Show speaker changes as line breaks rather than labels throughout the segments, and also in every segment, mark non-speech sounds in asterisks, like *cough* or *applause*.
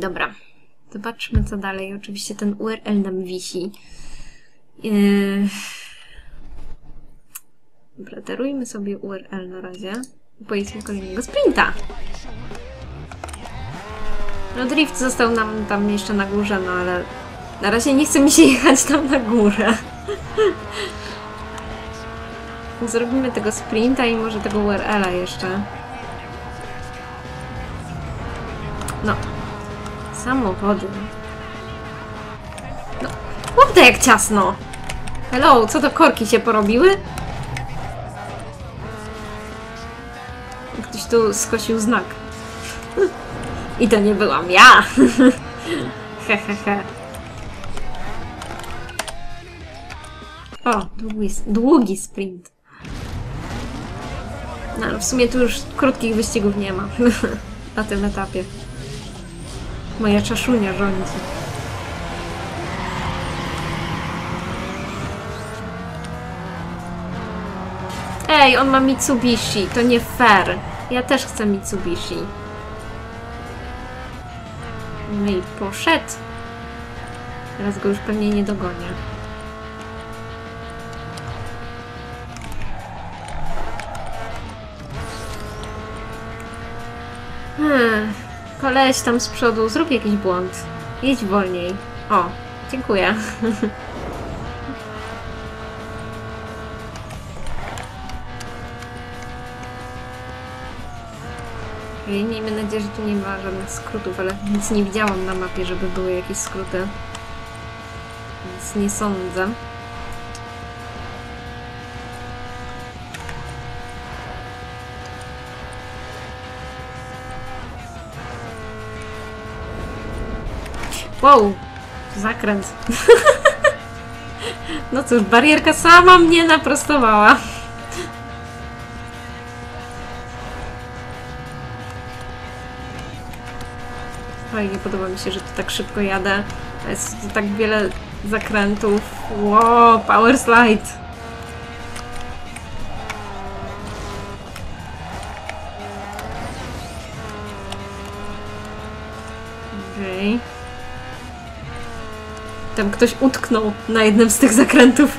Dobra. Zobaczmy co dalej. Oczywiście ten URL nam wisi. Yy... Dobra, darujmy sobie URL na razie. Pojedźmy kolejnego sprinta. No drift został nam tam jeszcze na górze, no ale na razie nie chce mi się *laughs* jechać tam na górę. *laughs* Zrobimy tego sprinta i może tego URL-a jeszcze. No. Samochody. No. Jak ciasno! Hello, co to korki się porobiły? Ktoś tu skosił znak. *laughs* I to nie byłam ja! *laughs* Hehehe. he, he. O, długi, długi sprint. No, w sumie tu już krótkich wyścigów nie ma *laughs* na tym etapie. Moja czaszunia rządzi. Ej, on ma Mitsubishi, to nie fair. Ja też chcę Mitsubishi. No i poszedł. Teraz go już pewnie nie dogonię. Hmm. Koleś tam z przodu, zrób jakiś błąd. Jedź wolniej. O, dziękuję. *laughs* Okej, miejmy nadzieję, że tu nie ma żadnych skrótów, ale nic nie widziałam na mapie, żeby były jakieś skróty. Więc nie sądzę. Wow, zakręt. *laughs* no cóż, barierka sama mnie naprostowała. Fajnie, podoba mi się, że tu tak szybko jadę. Jest tak wiele zakrętów. Wow, power slide. Tam ktoś utknął na jednym z tych zakrętów.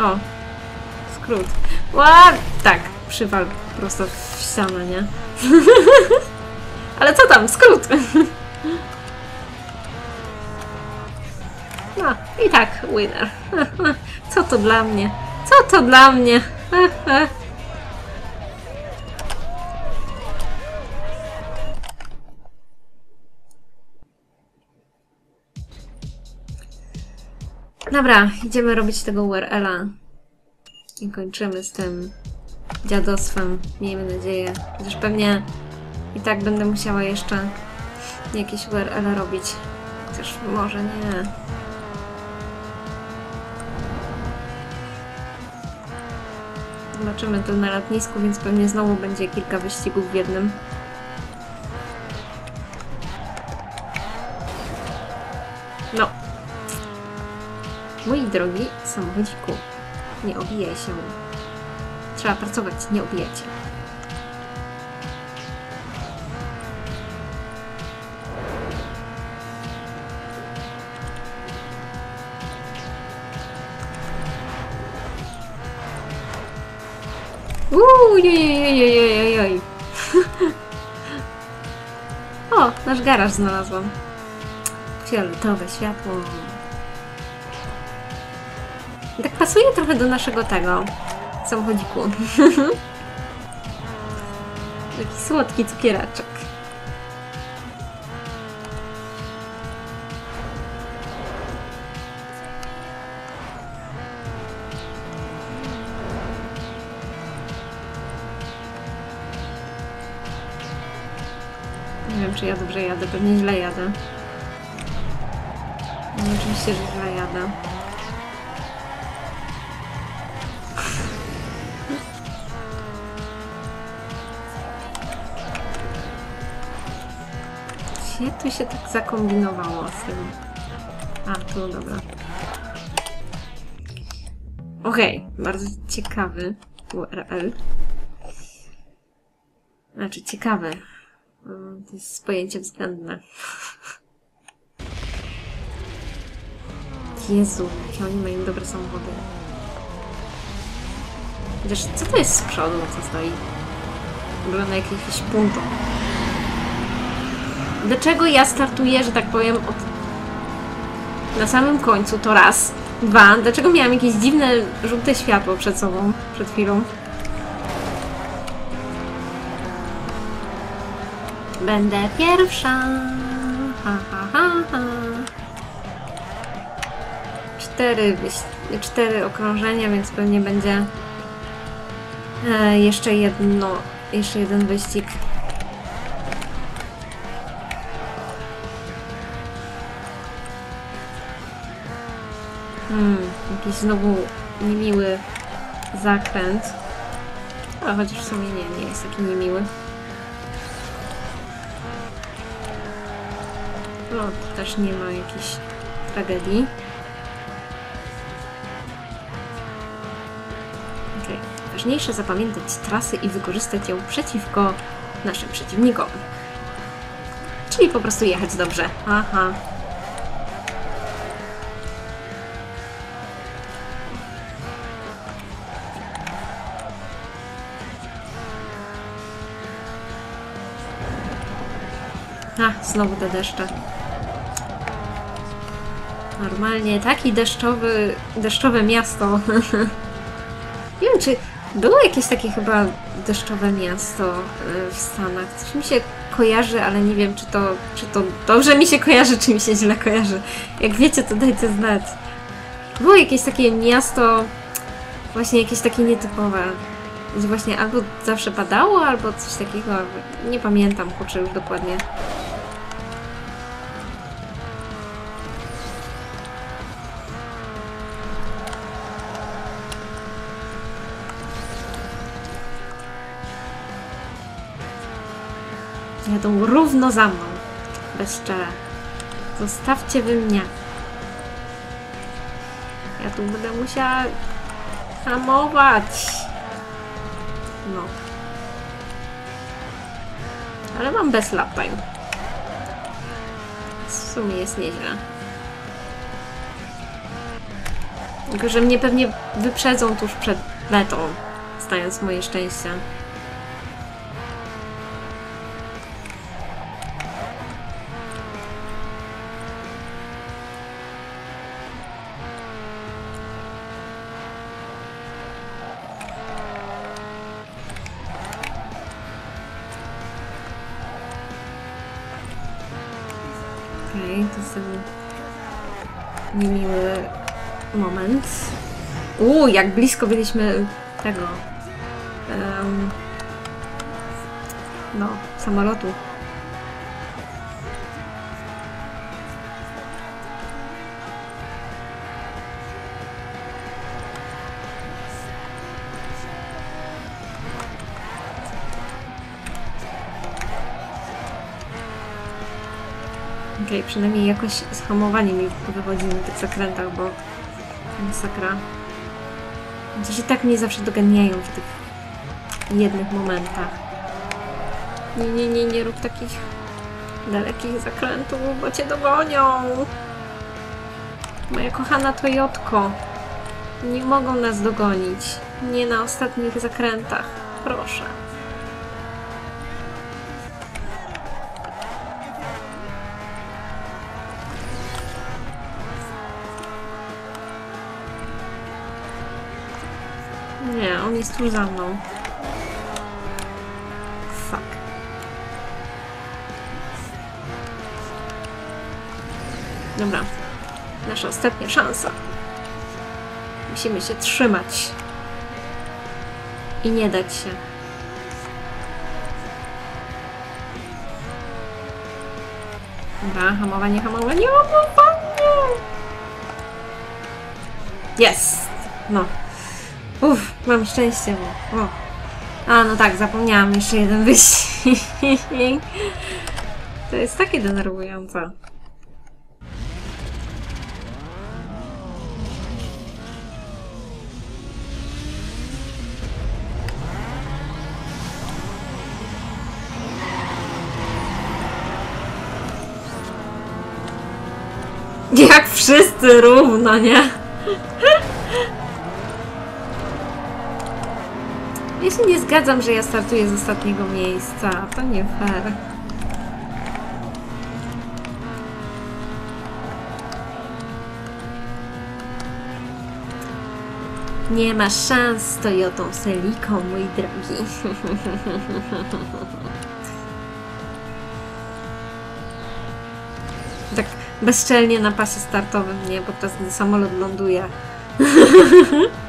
O, skrót. Ła, tak, przywal prosto w ścianę, nie? *laughs* Ale co tam, skrót! *laughs* No, i tak, winner. *laughs* Co to dla mnie? Co to dla mnie? Dobra, idziemy robić tego URL-a. I kończymy z tym dziadostwem, miejmy nadzieję. Chociaż pewnie i tak będę musiała jeszcze jakieś URL robić. Chociaż może nie. Zobaczymy to na lotnisku, więc pewnie znowu będzie kilka wyścigów w jednym. Drogi samochodziku, nie obijaj się. Trzeba pracować, nie. Uuu, jojojojojojoj. *laughs* o, nasz garaż znalazłam. Fioletowe światło. Pasuje trochę do naszego tego samochodziku. *laughs* Taki słodki cukieraczek. Nie wiem, czy ja dobrze jadę. Pewnie źle jadę. No, oczywiście, że źle jadę. Gdzie tu się tak zakombinowało z tym? A, tu, dobra. Okej, okay, bardzo ciekawy URL. Znaczy, ciekawe. Mm, To jest pojęcie względne. *laughs* Jezu, jakie oni mają dobre samochody. Chociaż co to jest z przodu, co stoi? Wygląda jak jakiś punto. Dlaczego ja startuję, że tak powiem, od... na samym końcu, to raz. Dwa, dlaczego miałam jakieś dziwne, żółte światło przed sobą, przed chwilą? Będę pierwsza. Ha, ha, ha, ha. Cztery, cztery okrążenia, więc pewnie będzie e, jeszcze jedno, jeszcze jeden wyścig. Jakiś znowu niemiły zakręt. A chociaż w sumie nie, nie jest taki niemiły. No, tu też nie ma jakiejś tragedii. Okej. Ważniejsze zapamiętać trasy i wykorzystać ją przeciwko naszym przeciwnikom. Czyli po prostu jechać dobrze. Aha. A, znowu te deszcze. Normalnie taki deszczowy, deszczowe miasto. *laughs* Nie wiem, czy było jakieś takie chyba deszczowe miasto e, w Stanach. Coś mi się kojarzy, ale nie wiem, czy to, czy to dobrze mi się kojarzy, czy mi się źle kojarzy. Jak wiecie, to dajcie znać. Było jakieś takie miasto, właśnie jakieś takie nietypowe. Gdzie właśnie albo zawsze padało, albo coś takiego. Nie pamiętam, kurczę, już dokładnie. Jadą równo za mną. Bezczele. Zostawcie wy mnie. Ja tu będę musiała hamować. No. Ale mam bez lap time. W sumie jest nieźle. Tylko, że mnie pewnie wyprzedzą tuż przed metą, stając moje szczęście. Okej, to jest ten niemiły moment. Uuu, jak blisko byliśmy tego. em, no, samolotu. Okej, przynajmniej jakoś z hamowaniem mi wychodzi na tych zakrętach, bo masakra. Chociaż i tak mnie zawsze doganiają w tych jednych momentach. Nie, nie, nie, nie rób takich dalekich zakrętów, bo cię dogonią. Moja kochana Toyotko. Nie mogą nas dogonić. Nie na ostatnich zakrętach. Proszę. Tuż za mną. Fuck. Dobra. Nasza ostatnia szansa. Musimy się trzymać. I nie dać się. Dobra, hamowanie, hamowanie, hamowanie! Jest! No. Uff, Mam szczęście, bo... O. A, no tak, zapomniałam jeszcze jeden wyścig. To jest takie denerwujące. Jak wszyscy równo, nie? Ja się nie zgadzam, że ja startuję z ostatniego miejsca. To nie fair. Nie masz szans z Toyotą Celiką, mój drogi. tak bezczelnie na pasie startowym, nie? Podczas gdy samolot ląduje. *laughs*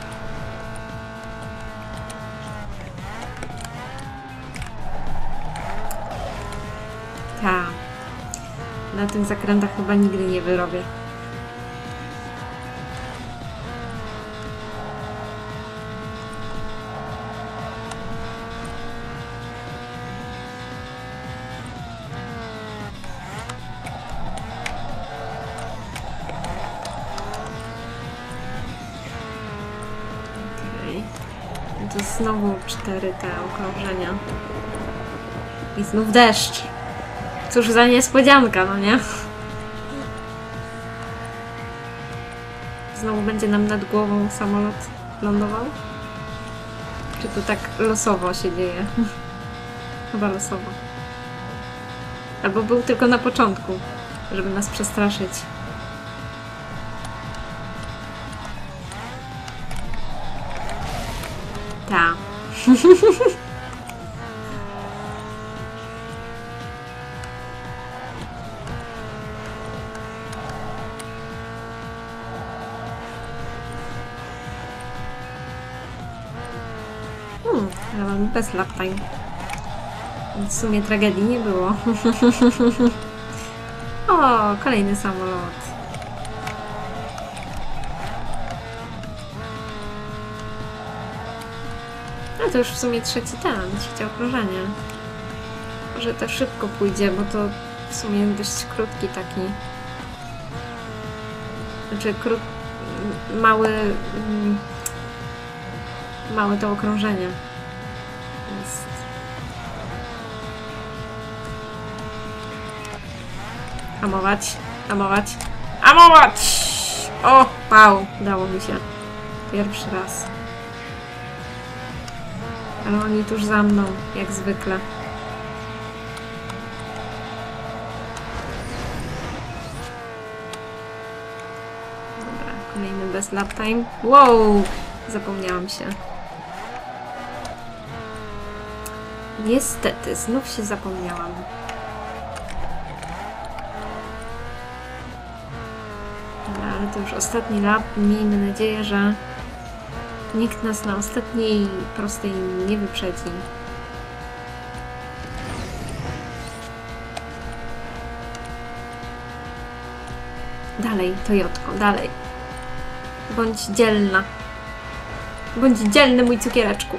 zakrętach chyba nigdy nie wyrobię. No znowu cztery te okrążenia. I znów deszcz. Cóż za niespodzianka, no nie? Znowu będzie nam nad głową samolot lądował? Czy to tak losowo się dzieje? *laughs* Chyba losowo. Albo był tylko na początku, żeby nas przestraszyć. Ta. *laughs* Hmm, ale mamy bez lap time. Więc w sumie tragedii nie było. *laughs* o, kolejny samolot. No to już w sumie trzeci ten, trzecie okrążenie. Może to szybko pójdzie, bo to w sumie dość krótki taki. Znaczy krót... mały... Małe to okrążenie. Jest... Hamować, hamować, hamować! O, wow, udało mi się. Pierwszy raz. Ale oni tuż za mną, jak zwykle. Dobra, kolejny bez lap time. Wow! Zapomniałam się. Niestety, znów się zapomniałam. Ale to już ostatni lap. Miejmy nadzieję, że nikt nas na ostatniej prostej nie wyprzedzi. Dalej, Tojotko, dalej. Bądź dzielna. Bądź dzielny, mój cukiereczku.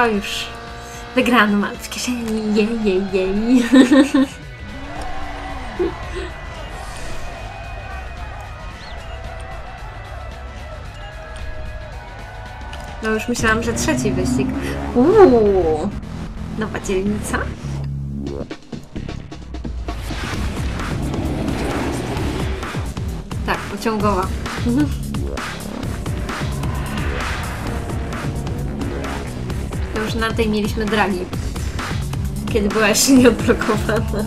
Już. Wygrano mam w kieszeni. Jej, jej, jej. No już myślałam, że trzeci wyścig. Uuu, nowa dzielnica. Tak, pociągowa. Już na tej mieliśmy dragi. Kiedy była jeszcze nieodblokowana.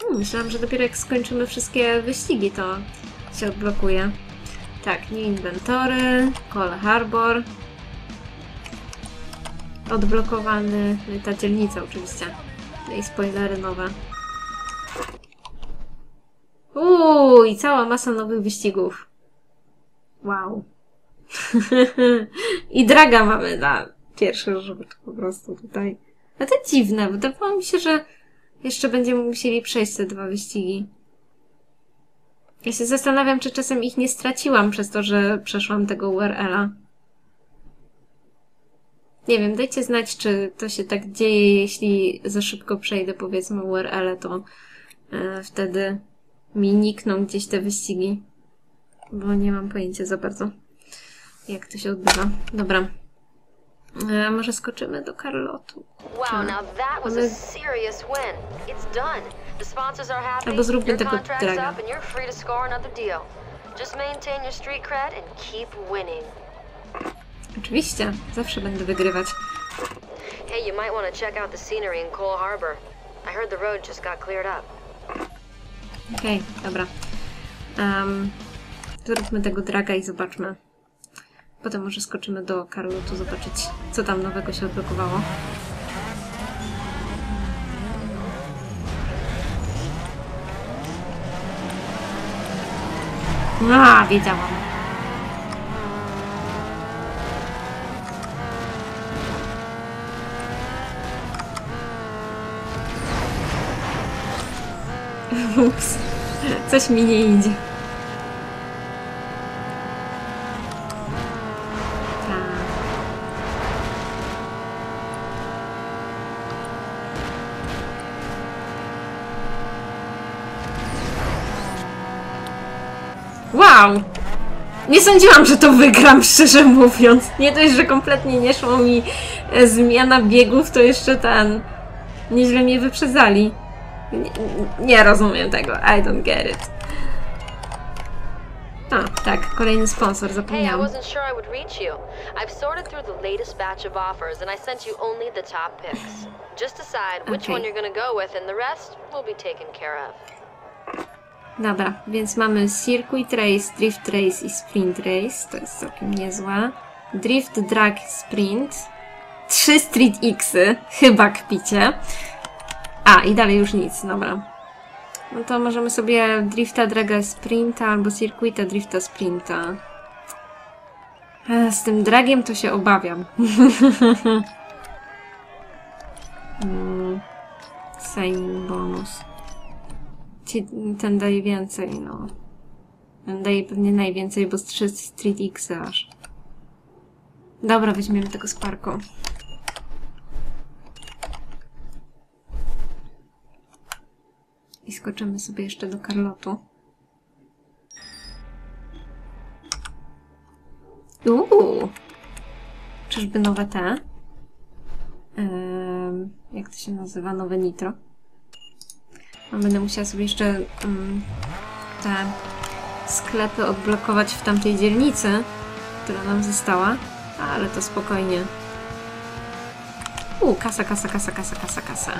Hmm, myślałam, że dopiero jak skończymy wszystkie wyścigi, to się odblokuje. Tak, nie inwentory, Cole Harbor. Odblokowany, ta dzielnica oczywiście. I spoilery nowe. Uuu, i cała masa nowych wyścigów. Wow. *laughs* I draga mamy na pierwszy rzut po prostu tutaj. A to dziwne, bo wydawało mi się, że jeszcze będziemy musieli przejść te dwa wyścigi. Ja się zastanawiam, czy czasem ich nie straciłam przez to, że przeszłam tego URL-a. Nie wiem, dajcie znać, czy to się tak dzieje, jeśli za szybko przejdę, powiedzmy, URL, to e, wtedy mi nikną gdzieś te wyścigi. Bo nie mam pojęcia za bardzo, jak to się odbywa. Dobra. E, może skoczymy do Karlotu.
Wow, now that was a serious win. It's done. The sponsors are happy.
Albo zróbmy tego draga.
Just maintain your street cred and keep winning.
Oczywiście, zawsze będę wygrywać.
Hey, you might want to check out the scenery in Cole Harbor. I heard the road just got cleared up.
Okej, dobra. Um, zróbmy tego draga i zobaczmy. Potem może skoczymy do Karlotu zobaczyć, co tam nowego się odblokowało. A, wiedziałam. Ups, coś mi nie idzie. Tak. Wow! Nie sądziłam, że to wygram, szczerze mówiąc. Nie dość, że kompletnie nie szło mi e, zmiana biegów, to jeszcze ten... Nieźle mnie wyprzedzali. Nie, nie rozumiem tego. I don't get it. A, tak, kolejny sponsor,
Hey, I
zapomniałam.
wasn't sure I would reach you. I've sorted through the latest batch of offers and I sent you only the top picks. Just decide which
Okay.
one you're gonna go with and the rest will be taken care of.
Dobra, więc mamy Circuit Race, Drift Race i Sprint Race. To jest całkiem niezłe. Drift, Drag, Sprint. Trzy Street Xy. Chyba kpicie. A, i dalej już nic, dobra. No to możemy sobie Drifta, Draga, Sprinta albo Circuita, Drifta, Sprinta. E, Z tym dragiem to się obawiam. *laughs* mm, signing bonus. Ci, ten daje więcej, no. Ten daje pewnie najwięcej, bo z 3 Street X aż. Dobra, weźmiemy tego Sparko. I skoczymy sobie jeszcze do Karlotu. Uuu! Czyżby nowe te? Em, jak to się nazywa? Nowe Nitro? A będę musiała sobie jeszcze mm, te sklepy odblokować w tamtej dzielnicy, która nam została, ale to spokojnie. U, kasa, kasa, kasa, kasa, kasa, kasa.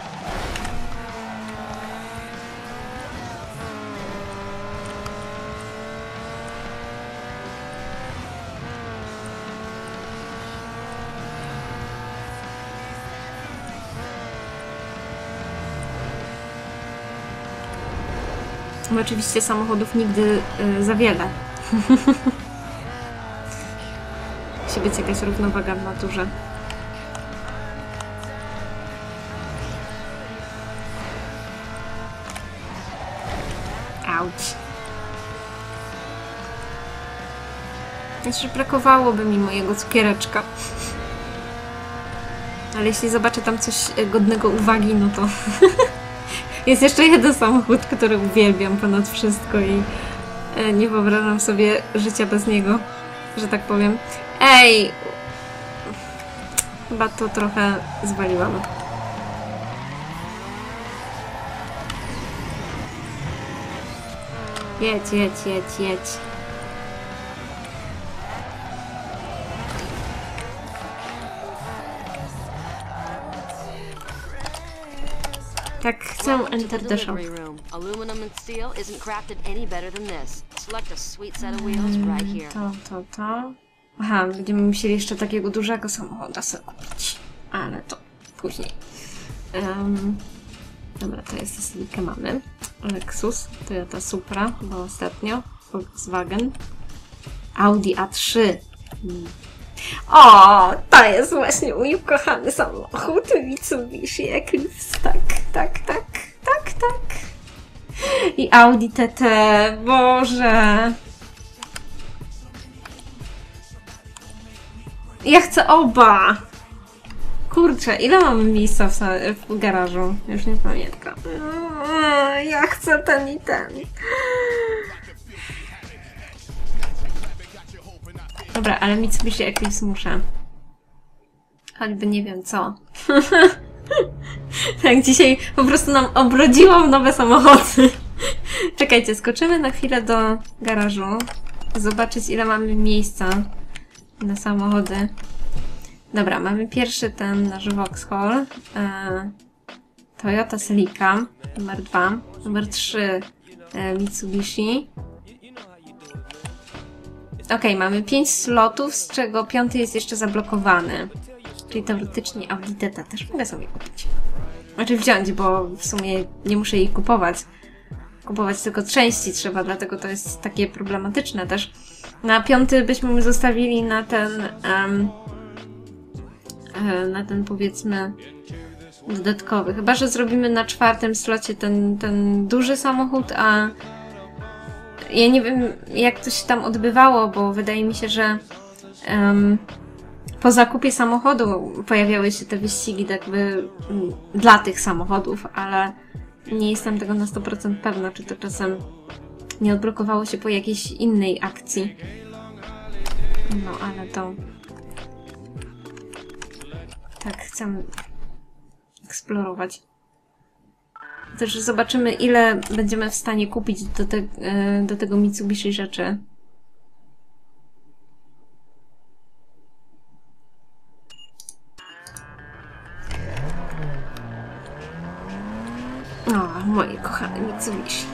No Oczywiście samochodów nigdy y, za wiele. *laughs* Musi być jakaś równowaga w naturze. Auć. Jeszcze brakowałoby mi mojego cukiereczka. Ale jeśli zobaczę tam coś godnego uwagi, no to *laughs* jest jeszcze jeden samochód, który uwielbiam ponad wszystko i e, nie wyobrażam sobie życia bez niego, że tak powiem. Ej! Chyba to trochę zwaliłam. Jedź, jedź, jedź, jedź. Chcę enter
the
shop.
Aluminum and steel isn't crafted any better than this. Select a sweet set of wheels right here.
To, to, to. Aha, będziemy musieli jeszcze takiego dużego samochodu sobie kupić. Ale to później. Um, dobra, to jest Silikę mamy. Lexus, Toyota Supra, bo ostatnio. Volkswagen. Audi A3. Mm. O, to jest właśnie mój ukochany samochód Mitsubishi Eclipse. Tak, tak, tak, tak. I Audi TT, Boże. Ja chcę oba. Kurczę, ile mamy miejsca w, w garażu? Już nie pamiętam. Ja chcę ten i ten. Dobra, ale Mitsubishi Eclipse muszę. Choćby nie wiem co. *laughs* *laughs* tak, dzisiaj po prostu nam obrodziło w nowe samochody. *laughs* Czekajcie, skoczymy na chwilę do garażu. Zobaczyć ile mamy miejsca na samochody. Dobra, mamy pierwszy ten nasz Vauxhall. E, Toyota Celica, numer 2. Numer 3 e, Mitsubishi. Okej, mamy 5 slotów, z czego piąty jest jeszcze zablokowany. Czyli teoretycznie Audi Teta też mogę sobie kupić. Znaczy wziąć, bo w sumie nie muszę jej kupować. Kupować tylko części trzeba, dlatego to jest takie problematyczne też. Na piąty byśmy zostawili na ten e, na ten powiedzmy dodatkowy. Chyba, że zrobimy na czwartym slocie ten, ten duży samochód, a ja nie wiem, jak to się tam odbywało, bo wydaje mi się, że em, po zakupie samochodu pojawiały się te wyścigi jakby mm, dla tych samochodów, ale nie jestem tego na 100% pewna, czy to czasem nie odblokowało się po jakiejś innej akcji. No, ale to... Tak, chcę eksplorować. Też zobaczymy, ile będziemy w stanie kupić do, te, e, do tego Mitsubishi rzeczy. Kochane Mitsubishi.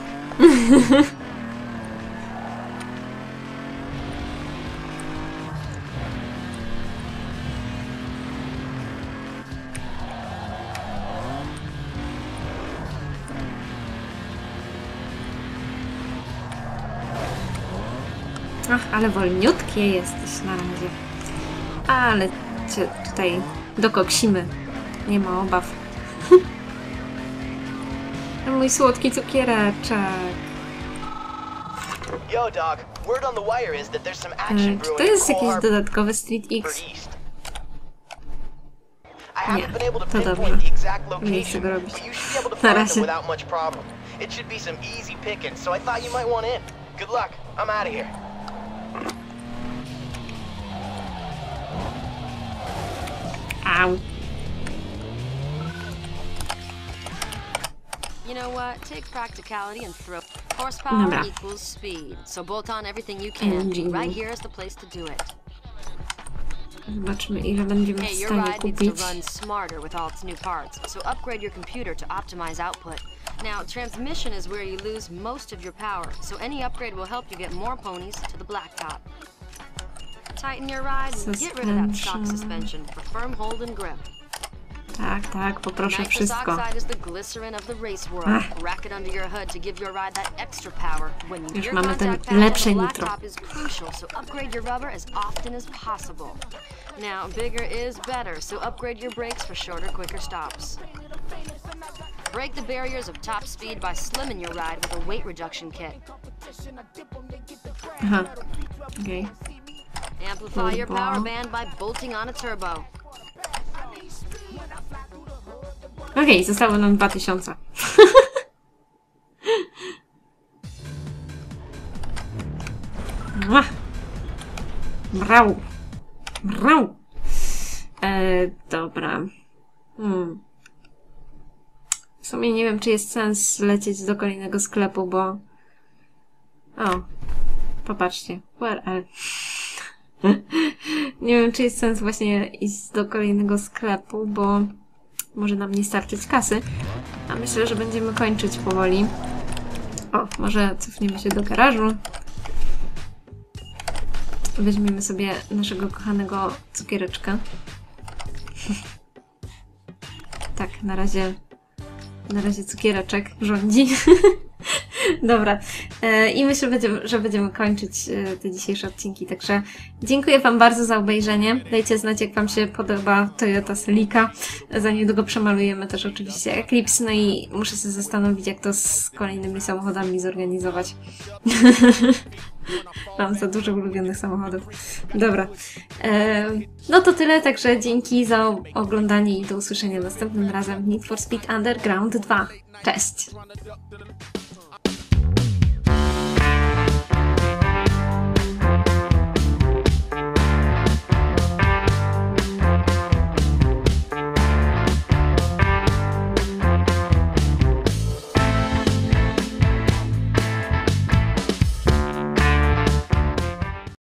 Ach, ale wolniutkie jesteś na razie. Ale cię tutaj dokoksimy. Nie ma obaw. *laughs* Mój słodki cukiereczek.
Yo, dog. Word on the wire is that there's some
E,
action
Czy to jest jakiś dodatkowy Street X? Nie,
to
dobrze. Nie chcę go robić. Na razie.
It should be some easy pickings, so I thought you might want in. Good luck. I'm out of here.
Au.
You know what? Take practicality and throw. Horsepower
Dobra.
equals speed. So bolt on everything you can. Right here is the place to do it.
Zobaczmy, ile będziemy w
Hey, your
stanie
ride needs to
kupić.
run smarter with all its new parts, so upgrade your computer to optimize output. Now, transmission is where you lose most of your power, so any upgrade will help you get more ponies to the blacktop. Tighten your ride and get rid of that stock
suspension
for firm hold and grip.
Tak, tak, poproszę
Nitrous
wszystko.
oxide is the glycerin of the race world.
Ach.
Rack it under your hood to give your ride that extra power. When
Już
your
mamy ten
contact pad on
lepsze
the
nitro.
blacktop is crucial, so upgrade your rubber as often as possible. Now, bigger is better, so upgrade your brakes for shorter, quicker stops. Break the barriers of top speed by slimming your ride with a weight reduction kit.
Aha. Okej.
Amplify your
Turbo.
power band by bolting on a turbo.
Okej, zostało nam 2000. Mua. Brał. Brał. E, dobra. Hmm. W sumie nie wiem, czy jest sens lecieć do kolejnego sklepu, bo... O. Popatrzcie. URL. *laughs* nie wiem, czy jest sens właśnie iść do kolejnego sklepu, bo może nam nie starczyć kasy. A myślę, że będziemy kończyć powoli. O, może cofniemy się do garażu. Weźmiemy sobie naszego kochanego cukiereczka. *laughs* tak, na razie na razie cukiereczek rządzi. *laughs* *laughs* Dobra. E, I myślę, że będziemy kończyć e, te dzisiejsze odcinki. Także dziękuję Wam bardzo za obejrzenie. Dajcie znać, jak Wam się podoba Toyota Celica. Za niedługo przemalujemy też oczywiście Eclipse. No i muszę się zastanowić, jak to z kolejnymi samochodami zorganizować. *laughs* Mam za dużo ulubionych samochodów. Dobra. E, no to tyle, także dzięki za oglądanie i do usłyszenia następnym razem w Need for Speed Underground 2. Cześć!